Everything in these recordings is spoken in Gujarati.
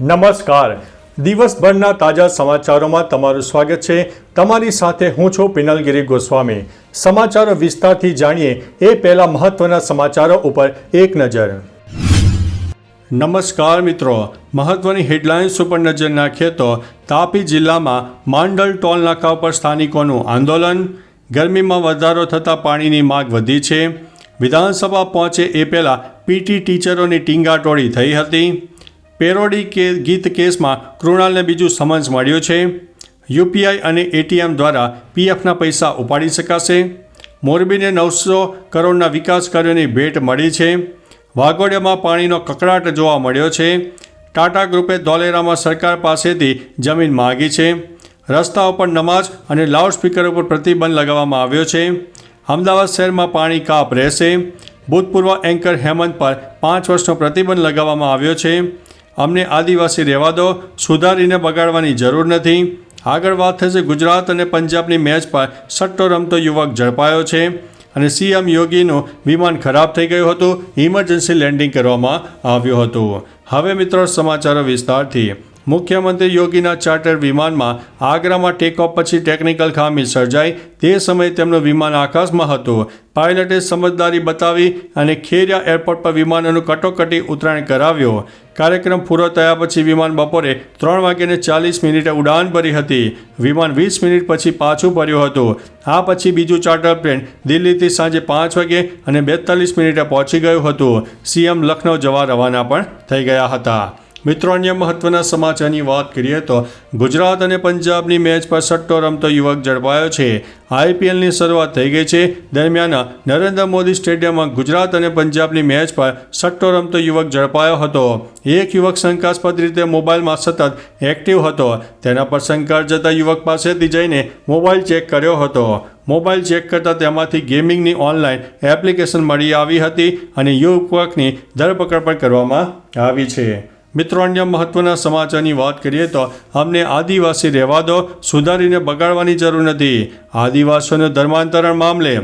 નમસ્કાર. દિવસભરના તાજા સમાચારોમાં તમારું સ્વાગત છે. તમારી સાથે હું છું પિનલગીરી ગોસ્વામી. સમાચારો વિસ્તારથી જાણીએ એ પહેલા મહત્વના સમાચારો ઉપર એક નજર. નમસ્કાર મિત્રો. મહત્વની હેડલાઇન્સ ઉપર નજર નાખીએ તો તાપી જિલ્લામાં માંડલ ટોલ નાકા પર સ્થાનિકોનું આંદોલન, ગરમીમાં વધારો થતાં પાણીની માગ વધી છે. વિધાનસભા પહોંચે એ પહેલાં પીટી ટીચરોની ટીંગાટોળી થઈ હતી. પેરોડી કે ગીત કેસમાં કૃણાલને બીજું સમન્સ મળ્યું છે. યુપીઆઈ અને એટીએમ દ્વારા પીએફના પૈસા ઉપાડી શકાશે. મોરબીને નવસો કરોડના વિકાસ કાર્યોની ભેટ મળી છે. વાઘોડિયામાં પાણીનો કકડાટ જોવા મળ્યો છે. ટાટા ગ્રુપે ધોલેરામાં સરકાર પાસેથી જમીન માગી છે. રસ્તાઓ પર નમાજ અને લાઉડસ્પીકર ઉપર પ્રતિબંધ લગાવવામાં આવ્યો છે. અમદાવાદ શહેરમાં પાણી કાપ રહેશે. ભૂતપૂર્વ એન્કર હેમંત પર પાંચ વર્ષનો પ્રતિબંધ લગાવવામાં આવ્યો છે. અમને આદિવાસી રહેવા દો, સુધારીને બગાડવાની જરૂર નથી. આગળ વાત થશે ગુજરાત અને પંજાબની મેચ પર સટ્ટો રમતો યુવક ઝડપાયો છે અને સીએમ યોગીનું વિમાન ખરાબ થઈ ગયું હતું. ઇમરજન્સી લેન્ડિંગ કરવામાં આવ્યું હતું. હવે મિત્રો સમાચારો વિસ્તારથી. મુખ્યમંત્રી યોગીના ચાર્ટર વિમાનમાં આગ્રામાં ટેકઓફ પછી ટેકનિકલ ખામી સર્જાઈ. તે સમયે તેમનું વિમાન આકાશમાં હતું. પાયલટે સમજદારી બતાવી અને ખેરિયા એરપોર્ટ પર વિમાનનું કટોકટી ઉતરાણ કરાવ્યો. કાર્યક્રમ પૂરો થયા પછી વિમાન બપોરે ત્રણ વાગ્યાને ચાલીસ મિનિટે ઉડાન ભરી હતી. વિમાન વીસ મિનિટ પછી પાછું ભર્યું હતું. આ પછી બીજું ચાર્ટર પ્લેન દિલ્હીથી સાંજે પાંચ વાગે અને બેતાલીસ મિનિટે પહોંચી ગયું હતું. સીએમ લખનૌ જવા રવાના પણ થઈ ગયા હતા. મિત્રો, અન્ય મહત્વના સમાચારની વાત કરીએ તો ગુજરાત અને પંજાબની મેચ પર સટ્ટો રમતો યુવક ઝડપાયો છે. આઈપીએલની શરૂઆત થઈ ગઈ છે. દરમિયાન નરેન્દ્ર મોદી સ્ટેડિયમમાં ગુજરાત અને પંજાબની મેચ પર સટ્ટો રમતો યુવક ઝડપાયો હતો. એક યુવક શંકાસ્પદ રીતે મોબાઈલમાં સતત એક્ટિવ હતો. તેના પર શંકા જતા યુવક પાસેથી જઈને મોબાઈલ ચેક કર્યો હતો. મોબાઈલ ચેક કરતાં તેમાંથી ગેમિંગની ઓનલાઈન એપ્લિકેશન મળી આવી હતી અને યુવકની ધરપકડ પણ કરવામાં આવી છે. મિત્રો, અન્ય મહત્વના સમાચારની વાત કરીએ તો અમને આદિવાસી રહેવા દો સુધારીને બગાડવાની જરૂર નથી. આદિવાસીઓને ધર્માંતરણ મામલે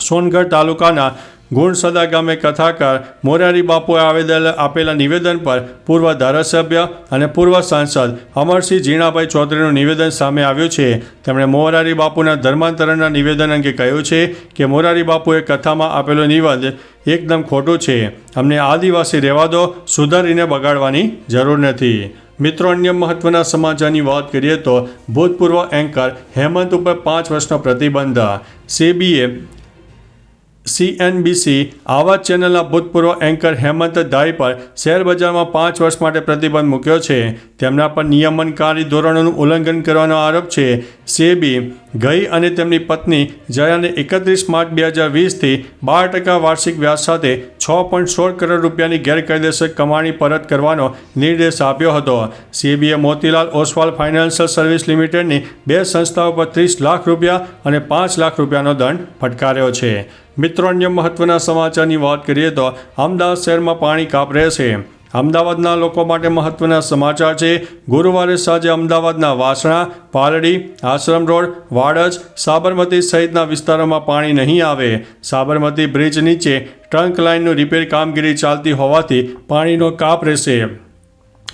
સોનગઢ તાલુકાના ગુણસદા ગામે કથાકાર મોરારી બાપુએ આવેદન આપેલા નિવેદન પર પૂર્વ ધારાસભ્ય અને પૂર્વ સાંસદ અમરસિંહ ઝીણાભાઈ ચૌધરીનું નિવેદન સામે આવ્યું છે. તેમણે મોરારી બાપુના ધર્માંતરણના નિવેદન અંગે કહ્યું છે કે મોરારી બાપુએ કથામાં આપેલો નિવેદન એકદમ ખોટું છે. અમને આદિવાસી રહેવા દો, સુધારીને બગાડવાની જરૂર નથી. મિત્રો, અન્ય મહત્વના સમાચારની વાત કરીએ તો ભૂતપૂર્વ એન્કર હેમંત ઉપર પાંચ વર્ષનો પ્રતિબંધ. સેબીએ સીએનબીસી આવા ચેનલના ભૂતપૂર્વ એન્કર હેમંત દાઈ પર શેરબજારમાં પાંચ વર્ષ માટે પ્રતિબંધ મૂક્યો છે. તેમના પર નિયમનકારી ધોરણોનું ઉલ્લંઘન કરવાનો આરોપ છે. સેબી ગઈ અને તેમની પત્ની જયાને એકત્રીસ માર્ચ બે હજાર વીસથી બાર ટકા વાર્ષિક વ્યાજ સાથે છ પોઈન્ટ સોળ કરોડ રૂપિયાની ગેરકાયદેસર કમાણી પરત કરવાનો નિર્દેશ આપ્યો હતો. સેબીએ મોતીલાલ ઓસવાલ ફાઇનાન્શિયલ સર્વિસ લિમિટેડની બે સંસ્થાઓ પર ત્રીસ લાખ રૂપિયા અને પાંચ લાખ રૂપિયાનો દંડ ફટકાર્યો છે. મિત્રો, અન્ય મહત્વના સમાચારની વાત કરીએ તો અમદાવાદ શહેરમાં પાણી કાપ રહેશે અમદાવાદના લોકો માટે મહત્વના સમાચાર છે, ગુરુવારે સાંજે અમદાવાદના વાસણા, પાલડી, આશ્રમ રોડ, વાડજ, સાબરમતી સહિતના વિસ્તારોમાં પાણી નહીં આવે. સાબરમતી બ્રિજ નીચે ટ્રંક લાઇનનું રિપેર કામગીરી ચાલતી હોવાથી પાણીનો કાપ રહેશે.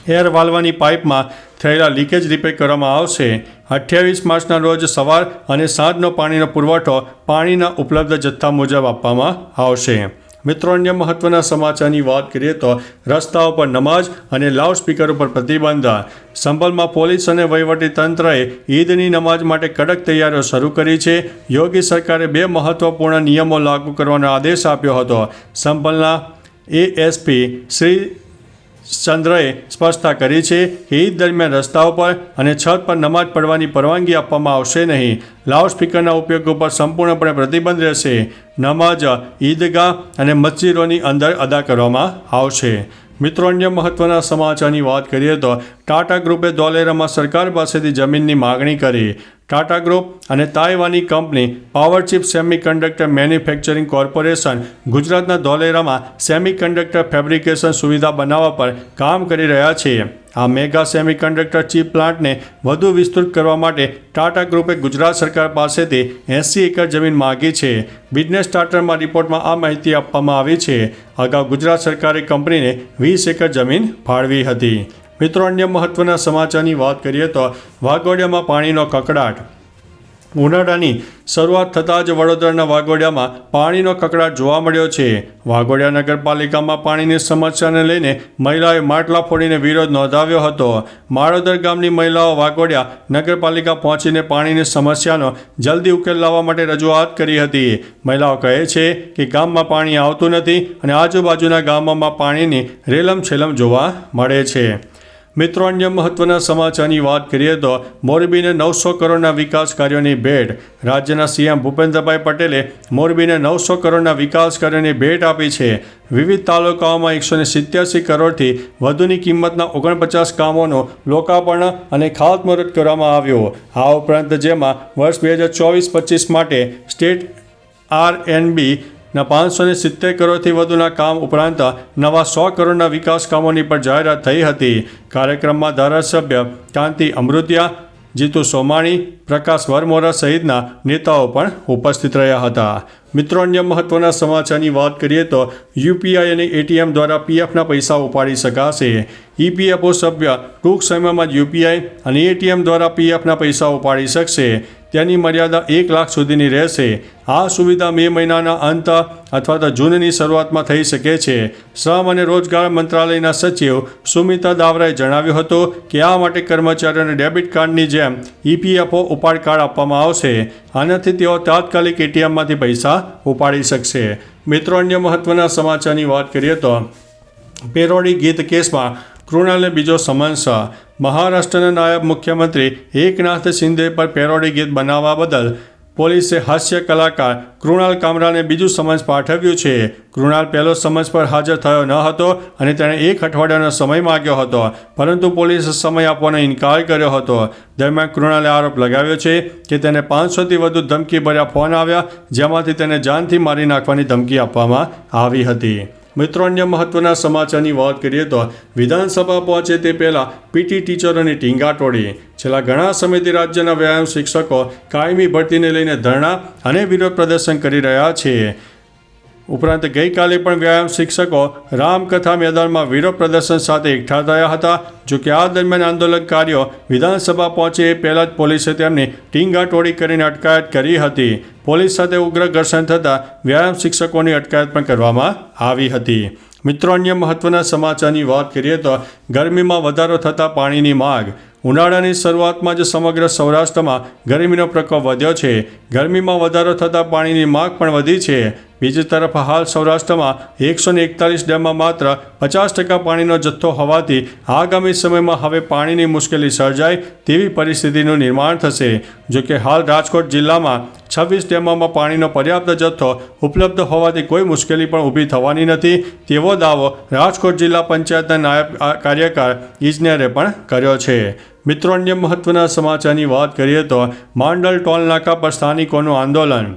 એર વાલવાની પાઇપમાં થયેલા લીકેજ રિપેર કરવામાં આવશે. અઠ્યાવીસ માર્ચના રોજ સવાર અને સાંજનો પાણીનો પુરવઠો પાણીના ઉપલબ્ધ જથ્થા મુજબ આપવામાં આવશે. મિત્રો, અન્ય મહત્વના સમાચારની વાત કરીએ તો રસ્તાઓ પર નમાજ અને લાઉડસ્પીકર ઉપર પ્રતિબંધ. સંભલમાં પોલીસ અને તંત્રએ ઈદની નમાજ માટે કડક તૈયારીઓ શરૂ કરી છે. યોગી સરકારે બે મહત્વપૂર્ણ નિયમો લાગુ કરવાનો આદેશ આપ્યો હતો. સંભલના એએસપી શ્રી ચંદ્રએ સ્પષ્ટતા કરી છે ઈદ દરમિયાન રસ્તાઓ પર અને છત પર નમાજ પડવાની પરવાનગી આપવામાં આવશે નહીં. લાઉડસ્પીકરના ઉપયોગ ઉપર સંપૂર્ણપણે પ્રતિબંધ રહેશે. નમાજ, ઈદગાહ અને મસ્જિદોની અંદર અદા કરવામાં આવશે. મિત્રો, અન્ય મહત્વના સમાચારની વાત કરીએ તો, ટાટા ગ્રુપે ધોલેરામાં સરકાર પાસેથી જમીનની માગણી કરી. ટાટા ગ્રુપ અને તાઇવાની company Powerchip semiconductor manufacturing corporation ગુજરાતના ધોલેરામાં સેમિકન્ડક્ટર ફેબ્રિકેશન સુવિધા બનાવવા પર કામ કરી રહ્યા છે. આ મેગા સેમિકન્ડક્ટર ચીપ પ્લાન્ટને વધુ વિસ્તૃત કરવા માટે ટાટા ગ્રુપે ગુજરાત સરકાર પાસેથી એંસી એકર જમીન માગી છે. બિઝનેસ સ્ટાર્ટરમાં રિપોર્ટમાં આ માહિતી આપવામાં આવી છે. અગાઉ ગુજરાત સરકારે કંપનીને વીસ એકર જમીન ફાળવી હતી. મિત્રો, અન્ય મહત્વના સમાચારની વાત કરીએ તો વાઘોડિયામાં પાણીનો કકડાટ. ઉનાળાની શરૂઆત થતાં જ વડોદરાના વાઘોડિયામાં પાણીનો કકડાટ જોવા મળ્યો છે. વાઘોડિયા નગરપાલિકામાં પાણીની સમસ્યાને લઈને મહિલાઓએ માટલા ફોડીને વિરોધ નોંધાવ્યો હતો. માળોદર ગામની મહિલાઓ વાઘોડિયા નગરપાલિકા પહોંચીને પાણીની સમસ્યાનો જલ્દી ઉકેલ લાવવા માટે રજૂઆત કરી હતી. મહિલાઓ કહે છે કે ગામમાં પાણી આવતું નથી અને આજુબાજુના ગામોમાં પાણીની રેલમ છેલમ જોવા મળે છે. મિત્રો, અન્ય મહત્વના સમાચારની વાત કરીએ તો મોરબીને નવસો કરોડના વિકાસ કાર્યોની ભેટ રાજ્યના સીએમ ભૂપેન્દ્રભાઈ પટેલે મોરબીને નવસો કરોડના વિકાસ કાર્યોની ભેટ આપી છે. વિવિધ તાલુકાઓમાં એકસો ને સિત્યાસી કરોડથી વધુની કિંમતના ઓગણપચાસ કામોનો લોકાર્પણ અને ખાતમુહૂર્ત કરવામાં આવ્યો. આ ઉપરાંત જેમાં વર્ષ બે હજાર ચોવીસ પચીસ માટે સ્ટેટ આર એન બી ના પાંચસો ને સિત્તેર કરોડથી વધુના કામ ઉપરાંત નવા સો કરોડના વિકાસ કામોની પણ જાહેરાત થઈ હતી. કાર્યક્રમમાં ધારાસભ્ય કાંતિ અમૃતિયા, જીતુ સોમાણી, પ્રકાશ વરમોરા સહિતના નેતાઓ પણ ઉપસ્થિત રહ્યા હતા. મિત્રો, અન્ય મહત્વના સમાચારની વાત કરીએ તો યુપીઆઈ અને એટીએમ દ્વારા પીએફના પૈસા ઉપાડી શકાશે. ઈપીએફઓ સભ્ય ટૂંક સમયમાં જ યુપીઆઈ અને એટીએમ દ્વારા પીએફના પૈસા ઉપાડી શકશે. તેની મર્યાદા એક લાખ સુધીની રહેશે. આ સુવિધા મે મહિનાના અંત અથવા તો જૂનની શરૂઆતમાં થઈ શકે છે. શ્રમ અને રોજગાર મંત્રાલયના સચિવ સુમિતા દાવરાએ જણાવ્યું હતું કે આ માટે કર્મચારીઓને ડેબિટ કાર્ડની જેમ ઈપીએફઓ ઉપાડ કાર્ડ આપવામાં આવશે. આનાથી તેઓ તાત્કાલિક એટીએમમાંથી પૈસા ઉપાડી શકશે. મિત્રો, અન્ય મહત્વના સમાચારની વાત કરીએ તો પેરોડી ગીત કેસમાં કૃણાલને બીજો સમન્સ મહારાષ્ટ્રના નાયબ મુખ્યમંત્રી એકનાથ શિંદે પર પેરોડી ગીત બનાવવા બદલ પોલીસે હાસ્ય કલાકાર કૃણાલ કામરાને બીજું સમન્સ પાઠવ્યું છે. કૃણાલ પહેલો સમન્સ પર હાજર થયો ન હતો અને તેણે એક અઠવાડિયાનો સમય માગ્યો હતો, પરંતુ પોલીસે સમય આપવાનો ઇનકાર કર્યો હતો. દરમિયાન કૃણાલે આરોપ લગાવ્યો છે કે તેને પાંચસોથી વધુ ધમકી ભર્યા ફોન આવ્યા, જેમાંથી તેને જાનથી મારી નાખવાની ધમકી આપવામાં આવી હતી. મિત્રો, અન્ય મહત્વના સમાચારની વાત કરીએ તો વિધાનસભા પહોંચે તે પહેલાં પીટી ટીચરોની ટીંગાટોળી છેલ્લા ઘણા સમયથી રાજ્યના વ્યાયામ શિક્ષકો કાયમી ભરતીને લઈને ધરણા અને વિરોધ પ્રદર્શન કરી રહ્યા છે. ઉપરાંત ગઈકાલે પણ વ્યાયામ શિક્ષકો રામકથા મેદાનમાં વિરોધ પ્રદર્શન સાથે એકઠા થયા હતા, જો કે આ દરમિયાન આંદોલનકારીઓ વિધાનસભા પહોંચે એ પહેલાં જ પોલીસે તેમની ટીંગાટોળી કરીને અટકાયત કરી હતી. પોલીસ સાથે ઉગ્ર ઘર્ષણ થતાં વ્યાયામ શિક્ષકોની અટકાયત પણ કરવામાં આવી હતી. મિત્રો, અન્ય મહત્વના સમાચારની વાત કરીએ તો ગરમીમાં વધારો થતાં પાણીની માગ. ઉનાળાની શરૂઆતમાં જ સમગ્ર સૌરાષ્ટ્રમાં ગરમીનો પ્રકોપ વધ્યો છે. ગરમીમાં વધારો થતાં પાણીની માગ પણ વધી છે. બીજી તરફ, હાલ સૌરાષ્ટ્રમાં એકસો ને એકતાલીસ ડેમમાં માત્ર પચાસ ટકા પાણીનો જથ્થો હોવાથી આગામી સમયમાં હવે પાણીની મુશ્કેલી સર્જાય તેવી પરિસ્થિતિનું નિર્માણ થશે. જો કે હાલ રાજકોટ જિલ્લામાં છવ્વીસ ડેમોમાં પાણીનો પર્યાપ્ત જથ્થો ઉપલબ્ધ હોવાથી કોઈ મુશ્કેલી પણ ઊભી થવાની નથી. તેવો દાવો રાજકોટ જિલ્લા પંચાયતના નાયબ કાર્યકાર ઇજનેરે પણ કર્યો છે. મિત્રો, અન્ય મહત્વના સમાચારની વાત કરીએ તો માંડલ ટોલ નાકા પર સ્થાનિકોનું આંદોલન.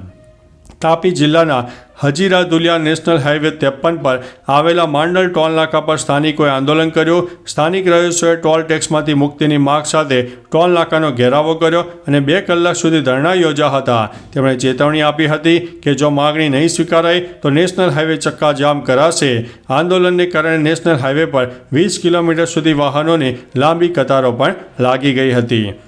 તાપી જિલ્લાના હજીરા દુલિયા નેશનલ હાઈવે ત્રેપન પર આવેલા માંડલ ટોલ નાકા પર સ્થાનિકોએ આંદોલન કર્યું. સ્થાનિક રહીશોએ ટોલ ટેક્સમાંથી મુક્તિની માગ સાથે ટોલ નાકાનો ઘેરાવો કર્યો અને બે કલાક સુધી ધરણા યોજ્યા હતા. તેમણે ચેતવણી આપી હતી કે જો માગણી નહીં સ્વીકારાય તો નેશનલ હાઈવે ચક્કાજામ કરાશે. આંદોલનને કારણે નેશનલ હાઈવે પર વીસ કિલોમીટર સુધી વાહનોની લાંબી કતારો પણ લાગી ગઈ હતી.